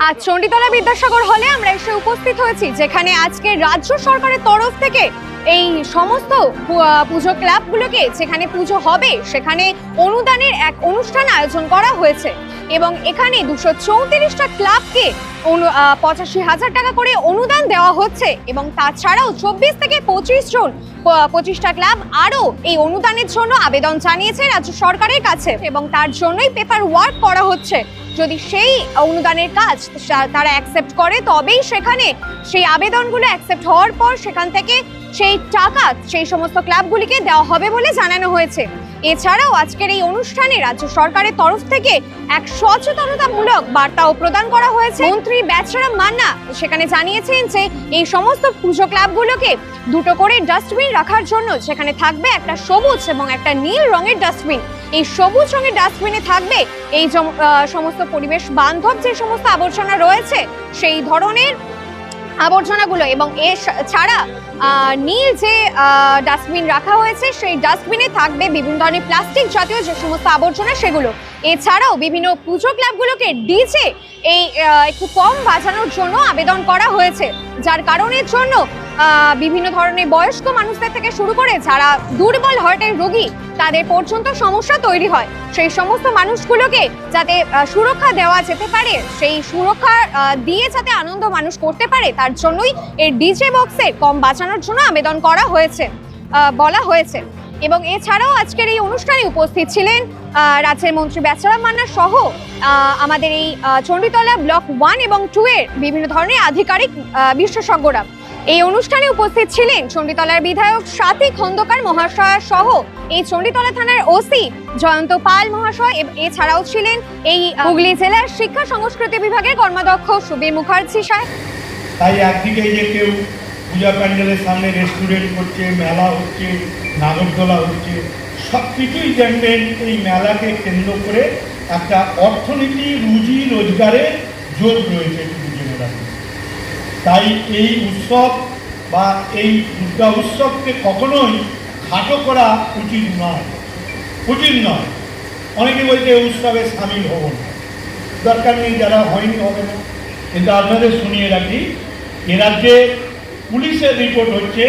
আজ চণ্ডীতলা বিদ্যাসাগর হলে আমরা এসে উপস্থিত হয়েছি যেখানে আজকে রাজ্য সরকারের তরফ থেকে এই সমস্ত পুজো ক্লাবগুলোকে যেখানে পুজো হবে, সেখানে অনুদানের এক অনুষ্ঠান আয়োজন করা হয়েছে। এবং এখানে দুশো চৌত্রিশটা ক্লাবকে পঁচাশি হাজার টাকা করে অনুদান দেওয়া হচ্ছে। এবং তাছাড়াও চব্বিশ থেকে পঁচিশ জন পঁচিশটা ক্লাব আরও এই অনুদানের জন্য আবেদন জানিয়েছে রাজ্য সরকারের কাছে। এবং তার জন্যই পেপার ওয়ার্ক করা হচ্ছে। যদি সেই অনুদানের কাজ তারা অ্যাকসেপ্ট করে, তবেই সেখানে সেই আবেদনগুলো অ্যাকসেপ্ট হওয়ার পর সেখান থেকে সেই টাকা সেই সমস্ত ক্লাবগুলিকে দেওয়া হবে বলে জানানো হয়েছে। এছাড়াও আজকের এই অনুষ্ঠানে রাজ্য সরকারের তরফ থেকে এক সচেতনতামূলক বার্তাও প্রদান করা হয়েছে। মন্ত্রী ব্যাচরাম মান্না সেখানে জানিয়েছেন যে, এই সমস্ত পুজো ক্লাবগুলোকে দুটো করে ডাস্টবিন রাখার জন্য সেখানে থাকবে একটা সবুজ এবং একটা নীল রঙের ডাস্টবিন। এই সবুজ রঙের ডাস্টবিনে থাকবে এই সমস্ত পরিবেশ বান্ধব যে সমস্ত আবর্জনা রয়েছে, সেই ধরনের আবর্জনাগুলো এবং এ ছাড়া নীল যে ডাস্টবিন রাখা হয়েছে, সেই ডাস্টবিনে থাকবে বিভিন্ন ধরনের প্লাস্টিক জাতীয় যে সমস্ত আবর্জনা সেগুলো। এছাড়াও বিভিন্ন পুজো ক্লাবগুলোকে ডিজে এই একটু কম বাজানোর জন্য আবেদন করা হয়েছে। যার কারণের জন্য বিভিন্ন ধরনের বয়স্ক মানুষদের থেকে শুরু করে যারা দুর্বল হার্টের রোগী, তাদের পর্যন্ত সমস্যা তৈরি হয়। সেই সমস্ত মানুষগুলোকে যাতে সুরক্ষা দেওয়া যেতে পারে, সেই সুরক্ষা দিয়ে যাতে আনন্দ মানুষ করতে পারে, তার জন্যই এই ডিজে বক্সে কম বাঁচানোর জন্য আবেদন করা হয়েছে। বলা হয়েছে। এবং এছাড়াও আজকের এই অনুষ্ঠানে উপস্থিত ছিলেন রাজ্যের মন্ত্রী বেচারাম মান্না সহ আমাদের এই চণ্ডীতলা ব্লক ওয়ান এবং টু এর বিভিন্ন ধরনের আধিকারিক বিশেষজ্ঞরা। এই অনুষ্ঠানে উপস্থিত ছিলেন চণ্ডীতলার বিধায়ক সাথী খন্দকার মহাশয় সহ এই চণ্ডীতলা থানার ওসি জয়ন্ত পাল মহাশয় এছাড়াও ছিলেন এই হুগলি জেলার শিক্ষা সংস্কৃতি বিভাগের কর্মাধ্যক্ষ সুবীর মুখার্জি সাহেব। তাই একদিকে যে কেউ পূজা প্যান্ডেলের সামনে রেস্টুরেন্ট করছে, মেলা হচ্ছে, নাগরদোলা হচ্ছে সব কিছুই দেখবেন এই মেলাকে কেন্দ্র করে একটা অর্থনীতি, রুজি রোজগারের যোগ রয়েছে তাই এই উৎসব বা এই দুর্গা উৎসবকে কখনোই খাটো করা উচিত নয়। উচিত নয়। অনেকে বলছে এই উৎসবে সামিল হব না। দরকার নেই, যারা হয়নি হবে না। কিন্তু আপনাদের শুনিয়ে রাখি, এ রাজ্যে পুলিশের রিপোর্ট হচ্ছে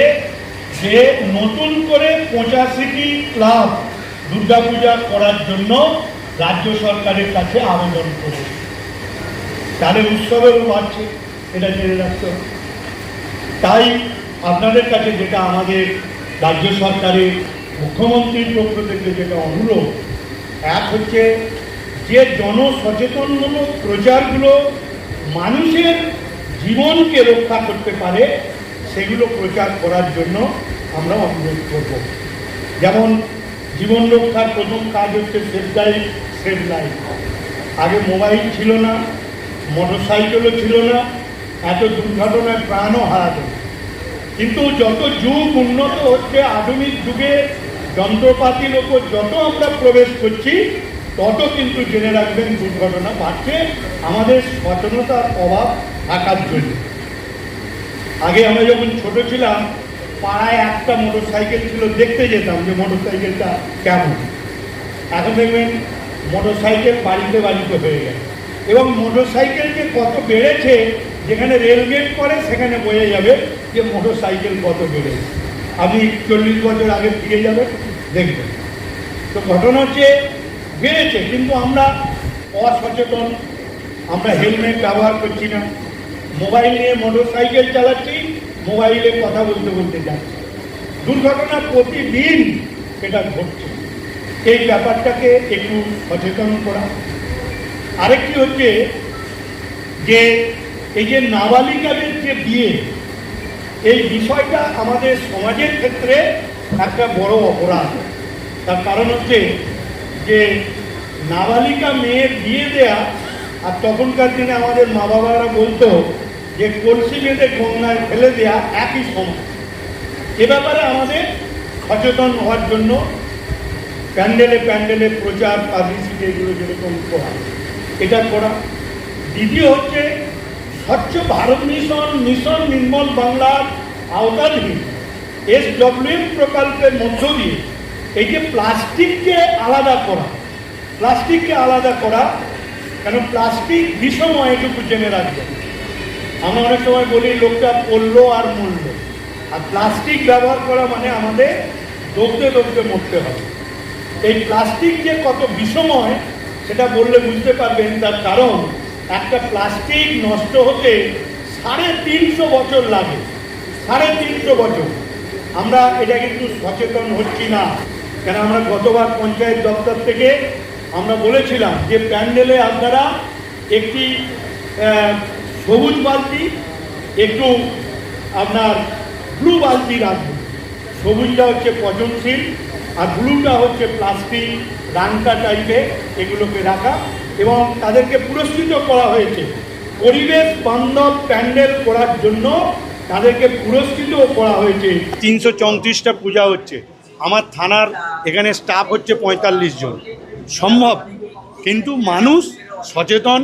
যে নতুন করে পঁচাশিটি ক্লাব দুর্গাপূজা করার জন্য রাজ্য সরকারের কাছে আবেদন করেছে তাদের উৎসবেও বাড়ছে, এটা জেনে রাখতে তাই আপনাদের কাছে যেটা আমাদের রাজ্য সরকারের মুখ্যমন্ত্রীর পক্ষ থেকে যেটা অনুরোধ, এক হচ্ছে যে জনসচেতনমূলক প্রচারগুলো মানুষের জীবনকে রক্ষা করতে পারে সেগুলো প্রচার করার জন্য আমরা অনুরোধ করব। যেমন জীবন রক্ষার প্রথম কাজ হচ্ছে সেফ লাইফ সেফ লাইফ আগে মোবাইল ছিল না মোটর সাইকেলও ছিল না, এত দুর্ঘটনায় প্রাণও হারাতো কিন্তু যত যুগ উন্নত হচ্ছে, আধুনিক যুগে যন্ত্রপাতির ওপর যত আমরা প্রবেশ করছি, তত কিন্তু জেনে রাখবেন দুর্ঘটনা বাড়ছে। আমাদের সচেতনতার অভাব থাকার জন্য। আগে আমরা যখন ছোট ছিলাম, পাড়ায় একটা মোটর সাইকেল ছিল, দেখতে যেতাম যে মোটর সাইকেলটা কেমন। এখন দেখবেন মোটর সাইকেল বাড়িতে বাড়িতে হয়ে গেছে। এবং মোটর সাইকেল যে কত বেড়েছে, যেখানে রেলগেট করে সেখানে বোঝা যাবে যে মোটর সাইকেল কত বেড়েছে। আপনি চল্লিশ বছর আগে ফিরে যাবেন, দেখবেন। তো ঘটনা হচ্ছে, বেড়েছে, কিন্তু আমরা অসচেতন, আমরা হেলমেট ব্যবহার করছি না। মোবাইল নিয়ে মোটর চালাচ্ছি, মোবাইলে কথা বলতে বলতে যাচ্ছি। দুর্ঘটনা প্রতিদিন এটা ঘটছে। এই ব্যাপারটাকে একটু সচেতন করা। আরেকটি হচ্ছে যে, এই যে নাবালিকাদের যে বিয়ে, এই বিষয়টা আমাদের সমাজের ক্ষেত্রে একটা বড় অপরাধ। তার কারণ হচ্ছে যে, নাবালিকা মেয়ের বিয়ে দেয়া, আর তখনকার দিনে আমাদের মা বাবারা বলতো যে কলসি বেঁধে গঙ্গায় ফেলে দেওয়া একই সময়। এ ব্যাপারে আমাদের সচেতন হওয়ার জন্য প্যান্ডেলে প্যান্ডেলে প্রচার, পাবলিসিটি এগুলো যেরকম করা, এটা করা। দ্বিতীয় হচ্ছে স্বচ্ছ ভারত মিশন মিশন নির্মল বাংলার আওতাধীন এস ডব্লিউ প্রকল্পের মধ্য দিয়ে এই যে প্লাস্টিককে আলাদা করা, প্লাস্টিককে আলাদা করা, কেন প্লাস্টিক বিষময় এটুকু জেনে রাখবেন আমরা অনেক সময় বলি লোকটা পড়ল আর মরল। আর প্লাস্টিক ব্যবহার করা মানে আমাদের দৌড়তে দৌড়তে মরতে হবে। এই প্লাস্টিক যে কত বিষময়, সেটা বললে বুঝতে পারবেন তার কারণ, একটা প্লাস্টিক নষ্ট হতে সাড়ে তিনশো বছর লাগে। সাড়ে তিনশো বছর। আমরা এটা কিন্তু সচেতন হচ্ছি না। কেন আমরা গতবার পঞ্চায়েত দপ্তর থেকে আমরা বলেছিলাম যে প্যান্ডেলে আপনারা একটি সবুজ বালতি, একটু আপনার ব্লু বালতি রাখবেন সবুজটা হচ্ছে পচনশীল, আর ব্লুটা হচ্ছে প্লাস্টিক রাংটা টাইপের এগুলোকে রাখা। এবং তাদেরকে পুরস্কৃত করা হয়েছে। পরিবেশ বান্ধব প্যান্ডেল করার জন্য তাদেরকে পুরস্কৃতও করা হয়েছে। তিনশো চৌত্রিশটা পূজা হচ্ছে। আমার থানার এখানে স্টাফ হচ্ছে পঁয়তাল্লিশ জন। সম্ভব। কিন্তু মানুষ সচেতন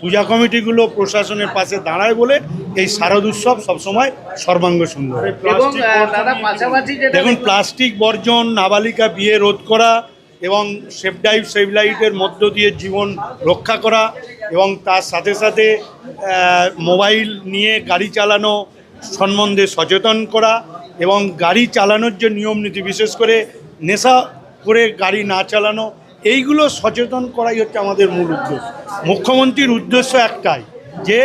পূজা কমিটিগুলো প্রশাসনের পাশে দাঁড়ায় বলে এই শারদ উৎসব সবসময় সর্বাঙ্গ সুন্দর। এবং আহ, দাদা পাশাপাশি যেটা দেখুন প্লাস্টিক বর্জন নাবালিকা বিয়ে রোধ করা এবং সেফ ডাইভ সেভ লাইটের মধ্য দিয়ে জীবন রক্ষা করা এবং তার সাথে সাথে মোবাইল নিয়ে গাড়ি চালানো সম্বন্ধে সচেতন করা এবং গাড়ি চালানোর যে নিয়ম নীতি বিশেষ করে নেশা করে গাড়ি না চালানো এইগুলো সচেতন করাই হচ্ছে আমাদের মূল উদ্দেশ্য। মুখ্যমন্ত্রীর উদ্দেশ্য একটাই যে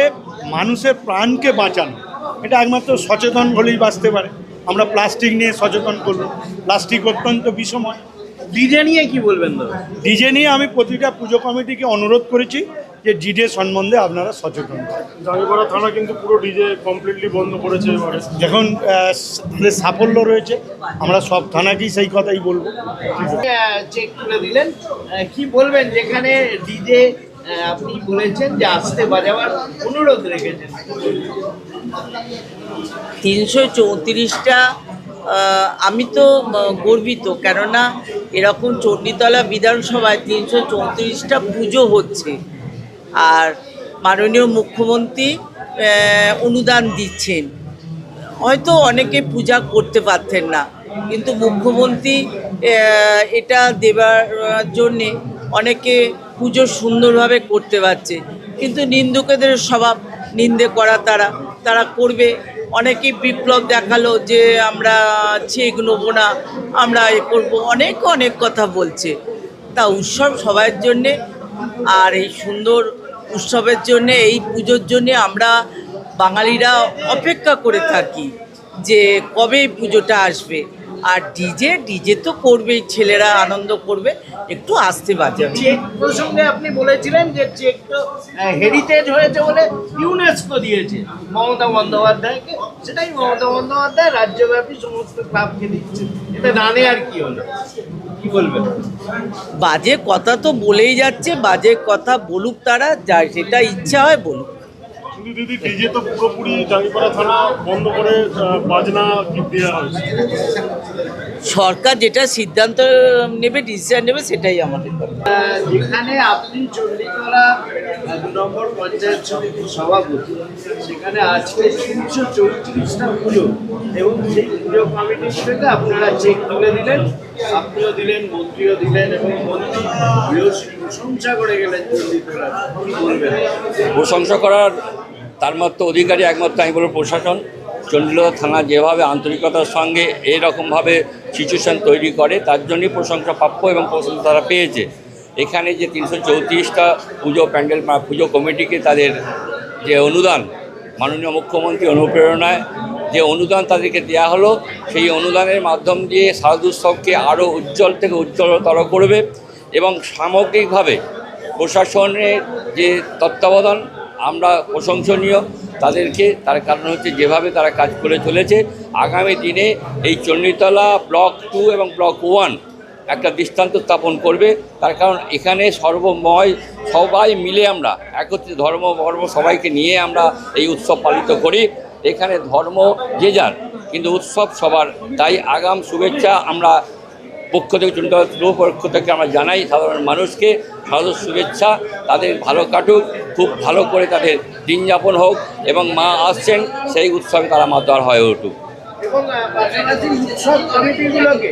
মানুষের প্রাণকে বাঁচানো। এটা একমাত্র সচেতন হলেই বাঁচতে পারে। আমরা প্লাস্টিক নিয়ে সচেতন করব। প্লাস্টিক অত্যন্ত বিষময়। ডিজে নিয়ে কি বলবেন ডিজে নিয়ে আমি প্রতিটা পুজো কমিটিকে অনুরোধ করেছি যে ডিজে সম্বন্ধে আপনারা সচেতন। থানা কিন্তু পুরো ডিজে কমপ্লিটলি বন্ধ করেছে এবারে। দেখুন সাফল্য রয়েছে আমরা সব থানাকেই সেই কথাই বলব। চেক করে দিলেন কি বলবেন? যেখানে ডিজে আপনি বলেছেন যে আসতে বাজাবার অনুরোধ রেখেছেন। তিনশো চৌত্রিশটা আমি তো গর্বিত কেননা এরকম চণ্ডীতলা বিধানসভায় তিনশো চৌত্রিশটা পুজো হচ্ছে। আর মাননীয় মুখ্যমন্ত্রী অনুদান দিচ্ছেন। হয়তো অনেকে পূজা করতে পারতেন না, কিন্তু মুখ্যমন্ত্রী এটা দেবার জন্যে অনেকে পুজো সুন্দরভাবে করতে পারছে। কিন্তু নিন্দুকেদের স্বভাব, নিন্দে করা তারা তারা করবে। অনেকে বিপ্লব দেখাল যে আমরা চেক নেব না, আমরা এ করব। অনেক অনেক কথা বলছে। তা উৎসব সবার জন্যে, আর এই সুন্দর উৎসবের জন্যে এই পুজোর জন্যে আমরা বাঙালিরা অপেক্ষা করে থাকি যে কবে পুজোটা আসবে। আর ডিজে ডিজে তো করবেই ছেলেরা আনন্দ করবে একটু আসতে বাজাবে চেক প্রসঙ্গে আপনি বলেছিলেন যে চেক তো হেরিটেজ হয়েছে বলে ইউনেস্কো দিয়েছে মমতা বন্দ্যোপাধ্যায়কে সেটাই মমতা বন্দ্যোপাধ্যায় রাজ্যব্যাপী সমস্ত ক্লাবকে দিচ্ছে। এটা নানে আর কি হলো? কি বলবেন? বাজে কথা তো বলেই যাচ্ছে বাজে কথা বলুক তারা যা সেটা ইচ্ছা হয় বলুক। কিন্তু দিদি ডিজে তো পুরোপুরি জাঙ্গিপাড়া থানা বন্ধ করে বাজনা দেওয়া হয়েছে। সরকার যেটা সিদ্ধান্ত নেবে ডিসিশন নেবে সেটাই আমাদের। যেখানে আপনি চণ্ডীতলা দু নম্বর পঞ্চায়েত সমিতির সভাপতি সেখানে আজকে তিনশো চৌত্রিশটা পুজো এবং সেই পুজো কমিটির থেকে আপনারা চেক তুলে দিলেন আপনিও দিলেন মন্ত্রীও দিলেন এবং মন্ত্রী প্রশংসা করে গেলেন চণ্ডীতলা কি বলবেন? প্রশংসা করার তার মাত্র অধিকারী একমাত্র আমি বলব প্রশাসন। চণ্ডীলতা থানা যেভাবে আন্তরিকতার সঙ্গে এরকমভাবে সিচুয়েশন তৈরি করে, তার জন্যই প্রশংসা প্রাপ্য এবং প্রশংসা তারা পেয়েছে। এখানে যে তিনশো চৌত্রিশটা পুজো প্যান্ডেল পুজো কমিটিকে তাদের যে অনুদান, মাননীয় মুখ্যমন্ত্রী অনুপ্রেরণায় যে অনুদান তাদেরকে দেওয়া হলো, সেই অনুদানের মাধ্যম দিয়ে শারদ উৎসবকে আরও উজ্জ্বল থেকে উজ্জ্বলতর করবে এবং সামগ্রিকভাবে প্রশাসনের যে তত্ত্বাবধান আমরা প্রশংসনীয় তাদেরকে, তার কারণ হচ্ছে যেভাবে তারা কাজ করে চলেছে। আগামী দিনে এই চণ্ডীতলা ব্লক টু এবং ব্লক ওয়ান একটা দৃষ্টান্ত স্থাপন করবে। তার কারণ এখানে সর্বময় সবাই মিলে আমরা একত্রিত ধর্ম, বর্ম সবাইকে নিয়ে আমরা এই উৎসব পালিত করি। এখানে ধর্ম যে যার, কিন্তু উৎসব সবার। তাই আগাম শুভেচ্ছা আমরা পক্ষ থেকে পুরো পক্ষ থেকে আমরা জানাই সাধারণ মানুষকে সাধারণ শুভেচ্ছা তাদের ভালো কাটুক খুব ভালো করে তাদের দিন যাপন হোক এবং মা আসছেন সেই উৎসবে তারা মাতার হয়ে উঠুক। উৎসব কমিটিগুলোকে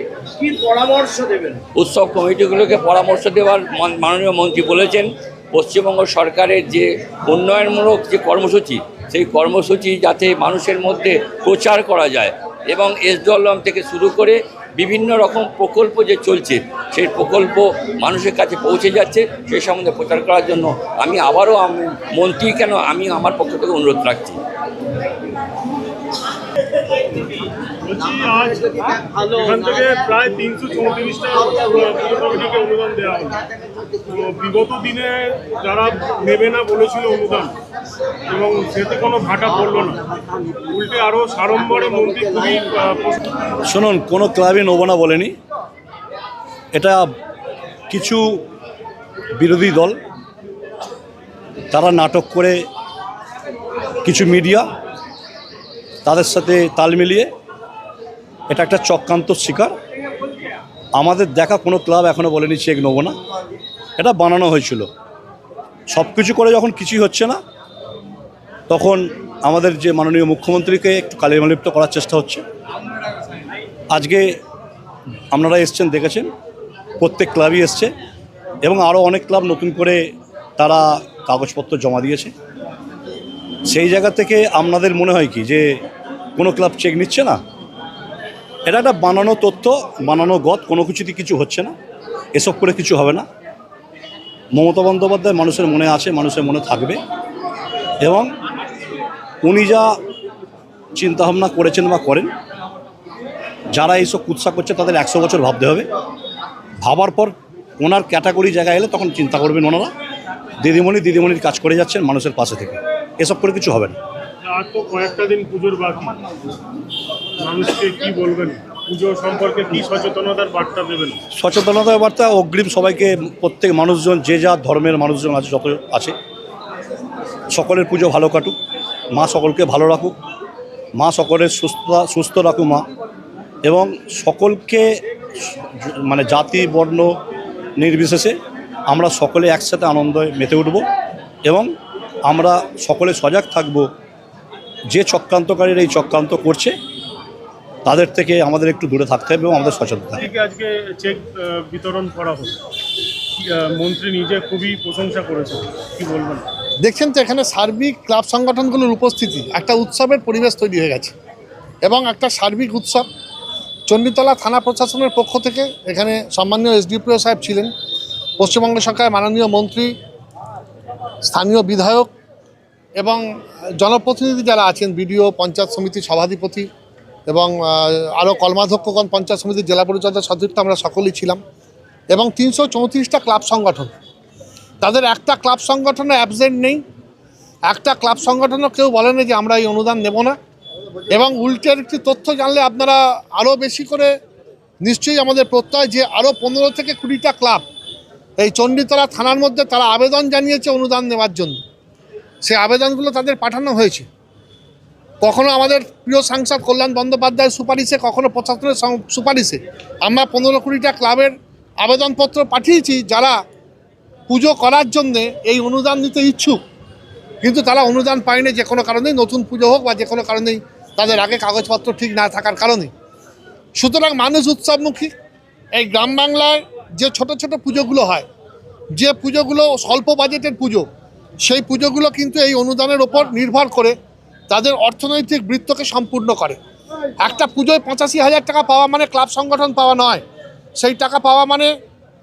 পরামর্শ দেবেন? উৎসব কমিটিগুলোকে পরামর্শ দেওয়ার মাননীয় মন্ত্রী বলেছেন পশ্চিমবঙ্গ সরকারের যে উন্নয়নমূলক যে কর্মসূচি সেই কর্মসূচি যাতে মানুষের মধ্যে প্রচার করা যায় এবং এস থেকে শুরু করে বিভিন্ন রকম প্রকল্প যে চলছে, সেই প্রকল্প মানুষের কাছে পৌঁছে যাচ্ছে, সেই সম্বন্ধে প্রচার করার জন্য আমি আবারও মন্ত্রী কেন আমি আমার পক্ষ থেকে অনুরোধ রাখছি। বলছি, আজ এখান থেকে প্রায় তিনশো চৌত্রিশটা অনুদান দেওয়া হলো বিগত দিনে যারা নেবে না বলেছিল অনুদান, এবং সেতে কোনো ভাটা পড়ল না। উল্টে আরও সাড়ম্বরে মন্ত্রী খুবই শুনুন, কোনো ক্লাবই নেব না বলেনি। এটা কিছু বিরোধী দল, তারা নাটক করে কিছু মিডিয়া, তাদের সাথে তাল মিলিয়ে এটা একটা চক্রান্ত শিকার। আমাদের দেখা কোনো ক্লাব এখনও বলেনি চেক নেব না। এটা বানানো হয়েছিল। সব কিছু করে যখন কিছুই হচ্ছে না, তখন আমাদের যে মাননীয় মুখ্যমন্ত্রীকে একটু কালিমালিপ্ত করার চেষ্টা হচ্ছে। আজকে আপনারা এসছেন, দেখেছেন, প্রত্যেক ক্লাবই এসছে এবং আরও অনেক ক্লাব নতুন করে তারা কাগজপত্র জমা দিয়েছে। সেই জায়গা থেকে আপনাদের মনে হয় কি যে কোনো ক্লাব চেক নিচ্ছে না? এটা একটা বানানো তথ্য, বানানো গত, কোনো কিছুতে কিছু হচ্ছে না। এসব করে কিছু হবে না। মমতা বন্দ্যোপাধ্যায় মানুষের মনে আছে, মানুষের মনে থাকবে। এবং উনি যা চিন্তাভাবনা করেছেন বা করেন, যারা এইসব কুৎসা করছে তাদের একশো বছর ভাবতে হবে। ভাবার পর ওনার ক্যাটাগরি জায়গায় এলে তখন চিন্তা করবেন ওনারা। দিদিমণি দিদিমণির কাজ করে যাচ্ছেন মানুষের পাশে থেকে। এসব করে কিছু হবে না। আর তো কয়েকটা দিন পুজোর বাকি। মানুষকে কি বলবেন? পুজো সম্পর্কে কি সচেতনতার বার্তা দেবেন? সচেতনতার বার্তা, অগ্রিম সবাইকে, প্রত্যেক মানুষজন, যে যা ধর্মের মানুষজন আছে যত আছে। সকলের পুজো ভালো কাটুক, মা সকলকে ভালো রাখুক, মা সকলের সুস্থতা, সুস্থ রাখুক মা। এবং সকলকে মানে জাতি, বর্ণ নির্বিশেষে আমরা সকলে একসাথে আনন্দে মেতে উঠব এবং আমরা সকলে সজাগ থাকব। যে চক্রান্তকারীরা এই চক্রান্ত করছে তাদের থেকে আমাদের একটু দূরে থাকতে হবে এবং আমাদের সচেতন থাকতে হবে। আজকে চেক বিতরণ করা হলো মন্ত্রী নিজে খুবই প্রশংসা করেছেন কি বলবেন? দেখছেন তো এখানে সার্বিক ক্লাব সংগঠনগুলোর উপস্থিতি একটা উৎসবের পরিবেশ তৈরি হয়ে গেছে এবং একটা সার্বিক উৎসব। চণ্ডীতলা থানা প্রশাসনের পক্ষ থেকে এখানে সম্মানীয় এসডিপিও সাহেব ছিলেন পশ্চিমবঙ্গ সরকারের মাননীয় মন্ত্রী স্থানীয় বিধায়ক এবং জনপ্রতিনিধি যারা আছেন বিডিও পঞ্চায়েত সমিতির সভাধিপতি এবং আরও কর্মাধ্যক্ষগণ পঞ্চায়েত সমিতির জেলা পরিষদের সদস্য আমরা সকলেই ছিলাম। এবং তিনশো চৌত্রিশটা ক্লাব সংগঠন। তাদের একটা ক্লাব সংগঠনে অ্যাবসেন্ট নেই। একটা ক্লাব সংগঠনও কেউ বলে না যে আমরা এই অনুদান নেব না। এবং উল্টের একটি তথ্য জানলে আপনারা আরও বেশি করে নিশ্চয়ই আমাদের প্রত্যয় যে আরও পনেরো থেকে কুড়িটা ক্লাব এই চণ্ডীতলা থানার মধ্যে তারা আবেদন জানিয়েছে অনুদান নেওয়ার জন্য। সেই আবেদনগুলো তাদের পাঠানো হয়েছে। কখনো আমাদের প্রিয় সাংসদ কল্যাণ বন্দ্যোপাধ্যায়ের সুপারিশে, কখনো প্রশাসনের সুপারিশে আমরা পনেরো কুড়িটা ক্লাবের আবেদনপত্র পাঠিয়েছি যারা পুজো করার জন্যে এই অনুদান দিতে ইচ্ছুক। কিন্তু তারা অনুদান পায়নি যে কোনো কারণেই, নতুন পুজো হোক বা যে কোনো কারণেই তাদের আগে কাগজপত্র ঠিক না থাকার কারণে। সুতরাং মানুষ উৎসবমুখী। এই গ্রাম বাংলায় যে ছোট ছোট পুজোগুলো হয়, যে পুজোগুলো স্বল্প বাজেটের পুজো, সেই পুজোগুলো কিন্তু এই অনুদানের ওপর নির্ভর করে তাদের অর্থনৈতিক বৃত্তকে সম্পূর্ণ করে। একটা পুজোয় পঁচাশি হাজার টাকা পাওয়া মানে ক্লাব সংগঠন পাওয়া নয়। সেই টাকা পাওয়া মানে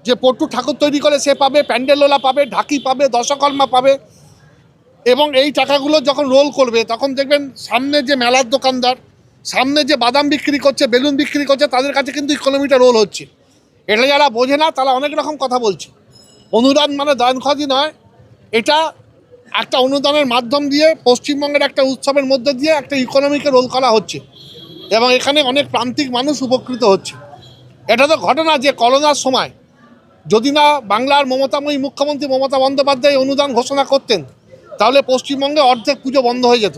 যে পট্টু ঠাকুর তৈরি করে সে পাবে প্যান্ডেলোলা পাবে, ঢাকি পাবে, দশকর্মা পাবে। এবং এই টাকাগুলো যখন রোল করবে, তখন দেখবেন সামনে যে মেলার দোকানদার, সামনে যে বাদাম বিক্রি করছে, বেলুন বিক্রি করছে, তাদের কাছে কিন্তু ইকোনমিটা রোল হচ্ছে। এটা যারা বোঝে না, তারা অনেক রকম কথা বলছে। অনুদান মানে দানখদি নয়। এটা একটা অনুদানের মাধ্যম দিয়ে পশ্চিমবঙ্গের একটা উৎসবের মধ্যে দিয়ে একটা ইকোনমিকে রোল করা হচ্ছে। এবং এখানে অনেক প্রান্তিক মানুষ উপকৃত হচ্ছে। এটা তো ঘটনা যে করোনার সময় যদি না বাংলার মমতাময়ী মুখ্যমন্ত্রী মমতা বন্দ্যোপাধ্যায় অনুদান ঘোষণা করতেন, তাহলে পশ্চিমবঙ্গে অর্ধেক পুজো বন্ধ হয়ে যেত।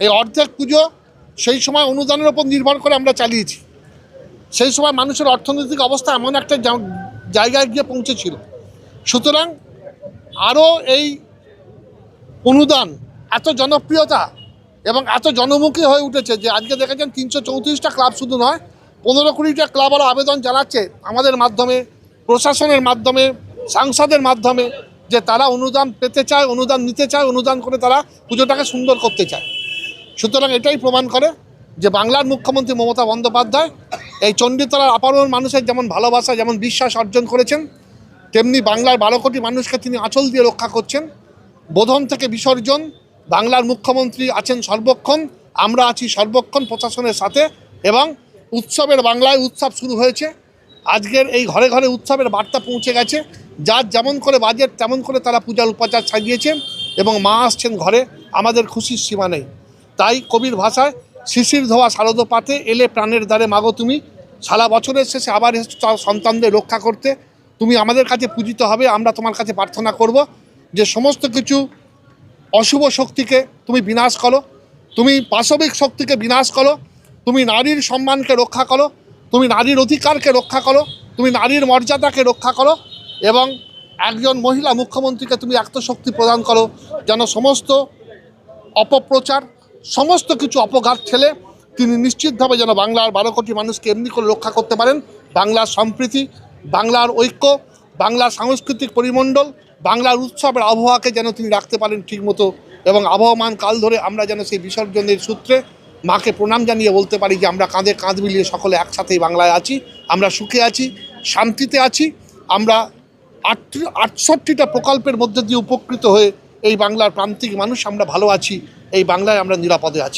এই অর্ধেক পুজো সেই সময় অনুদানের ওপর নির্ভর করে আমরা চালিয়েছি। সেই সময় মানুষের অর্থনৈতিক অবস্থা এমন একটা জায়গায় গিয়ে পৌঁছেছিল। সুতরাং আরও এই অনুদান এত জনপ্রিয়তা এবং এত জনমুখী হয়ে উঠেছে যে আজকে দেখেছেন তিনশো চৌত্রিশটা ক্লাব শুধু নয়, পনেরো কুড়িটা ক্লাব আরও আবেদন জানাচ্ছে আমাদের মাধ্যমে, প্রশাসনের মাধ্যমে, সাংসদের মাধ্যমে, যে তারা অনুদান পেতে চায়, অনুদান নিতে চায়, অনুদান করে তারা পুজোটাকে সুন্দর করতে চায়। সুতরাং এটাই প্রমাণ করে যে বাংলার মুখ্যমন্ত্রী মমতা বন্দ্যোপাধ্যায় এই চণ্ডীতলার আপামর মানুষের যেমন ভালোবাসা, যেমন বিশ্বাস অর্জন করেছেন, তেমনি বাংলার বারো কোটি মানুষকে তিনি আঁচল দিয়ে রক্ষা করছেন। বোধন থেকে বিসর্জন, বাংলার মুখ্যমন্ত্রী আছেন সর্বক্ষণ, আমরা আছি সর্বক্ষণ প্রশাসনের সাথে এবং উৎসবের বাংলায় উৎসব শুরু হয়েছে। আজকের এই ঘরে ঘরে উৎসবের বার্তা পৌঁছে গেছে। যার যেমন করে বাজেট, তেমন করে তারা পূজার উপাচার সাজিয়েছেন এবং মা আসছেন ঘরে, আমাদের খুশির সীমা নেই। তাই কবির ভাষায়, শিশির ধোয়া শারদ পাতে, এলে প্রাণের দ্বারে মাগো তুমি। সারা বছরের শেষে আবার সন্তানদের রক্ষা করতে। তুমি আমাদের কাছে পূজিত হবে, আমরা তোমার কাছে প্রার্থনা করব। যে সমস্ত কিছু অশুভ শক্তিকে তুমি বিনাশ করো, তুমি পাশবিক শক্তিকে বিনাশ করো, তুমি নারীর সম্মানকে রক্ষা করো, তুমি নারীর অধিকারকে রক্ষা করো, তুমি নারীর মর্যাদাকে রক্ষা করো এবং একজন মহিলা মুখ্যমন্ত্রীকে তুমি আত্মশক্তি প্রদান করো যেন সমস্ত অপপ্রচার, সমস্ত কিছু অপঘাত ঠেলে তিনি নিশ্চিতভাবে যেন বাংলার বারো কোটি মানুষকে এমনি করে রক্ষা করতে পারেন। বাংলার সম্প্রীতি, বাংলার ঐক্য, বাংলার সাংস্কৃতিক পরিমণ্ডল বাংলার উৎসবের আবহাওয়াকে যেন তিনি রাখতে পারেন ঠিকমতো এবং আবহমান কাল ধরে আমরা যেন সেই বিসর্জনের সূত্রে মাকে প্রণাম জানিয়ে বলতে পারি যে আমরা কাঁধে কাঁধ মিলিয়ে সকলে একসাথেই বাংলায় আছি, আমরা সুখে আছি, শান্তিতে আছি, আমরা আট আটষট্টিটা প্রকল্পের মধ্যে দিয়ে উপকৃত হয়ে এই বাংলার প্রান্তিক মানুষ, আমরা ভালো আছি, এই বাংলায় আমরা নিরাপদে আছি।